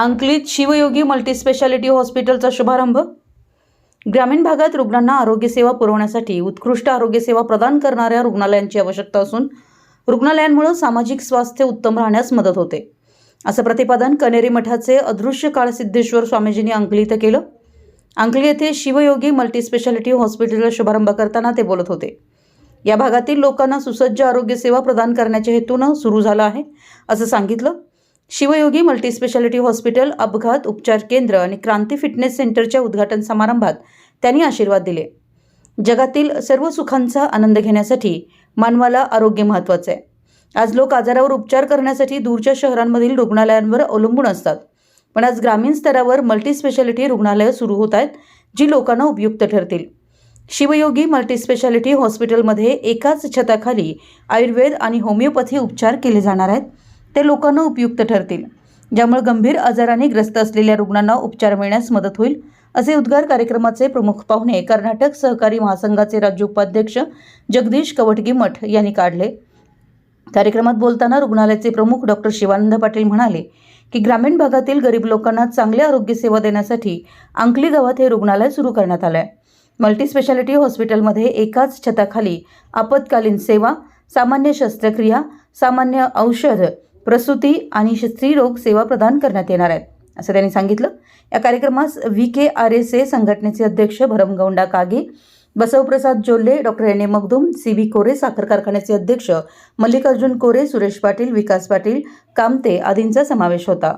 अंकलीत Shivyogi multispeciality हॉस्पिटलचा शुभारंभ? ग्रामीण भागात रुग्णांना आरोग्यसेवा पुरवण्यासाठी उत्कृष्ट आरोग्यसेवा प्रदान करणाऱ्या रुग्णालयांची आवश्यकता असून रुग्णालयांमुळे सामाजिक स्वास्थ्य उत्तम राहण्यास मदत होते. असं प्रतिपादन कनेरी मठाचे अदृश्य काळ सिद्धेश्वर स्वामीजींनी अंकली इथं केलं. अंकली येथे शिवयोगी मल्टीस्पेशालिटी हॉस्पिटलचा शुभारंभ करताना ते बोलत होते. या भागातील लोकांना सुसज्ज आरोग्यसेवा प्रदान करण्याच्या हेतूनं सुरू झालं आहे असं सांगितलं. शिवयोगी मल्टीस्पेशालिटी हॉस्पिटल अपघात उपचार केंद्र आणि क्रांती फिटनेस सेंटरच्या उद्घाटन समारंभात त्यांनी आशीर्वाद दिले. जगातील सर्व सुखांचा आनंद घेण्यासाठी मानवाला आरोग्य महत्त्वाचं आहे. आज लोक आजारावर उपचार करण्यासाठी दूरच्या शहरांमधील रुग्णालयांवर अवलंबून असतात. पण आज ग्रामीण स्तरावर मल्टीस्पेशालिटी रुग्णालयं सुरू होत आहेत जी लोकांना उपयुक्त ठरतील. शिवयोगी मल्टीस्पेशालिटी हॉस्पिटलमध्ये एकाच छताखाली आयुर्वेद आणि होमिओपॅथी उपचार केले जाणार आहेत. ते लोकांना उपयुक्त ठरतील. ज्यामुळे गंभीर आजाराने ग्रस्त असलेल्या रुग्णांना उपचार मिळण्यास मदत होईल असे उद्गार कार्यक्रमाचे प्रमुख पाहुणे कर्नाटक सहकारी महासंघाचे राज्य उपाध्यक्ष जगदीश कवटगी-मठ यांनी काढले. कार्यक्रमात बोलताना रुग्णालयाचे प्रमुख डॉक्टर शिवानंद पाटील म्हणाले की ग्रामीण भागातील गरीब लोकांना चांगली आरोग्य सेवा देण्यासाठी अंकली गावात हे रुग्णालय सुरू करण्यात आलं आहे मल्टीस्पेशालिटी हॉस्पिटलमध्ये एकाच छताखाली आपत्कालीन सेवा सामान्य शस्त्रक्रिया सामान्य औषध प्रसूती आणि स्त्रीरोग सेवा प्रदान करण्यात येणार आहेत असं त्यांनी सांगितलं. या कार्यक्रमास V K R S A संघटनेचे अध्यक्ष Bharamagouda Kage Basavaprasad Jolle doctor N A Magdum C B Kore साखर कारखान्याचे अध्यक्ष मल्लिकार्जुन कोरे सुरेश पाटील विकास पाटील कामते आदींचा समावेश होता.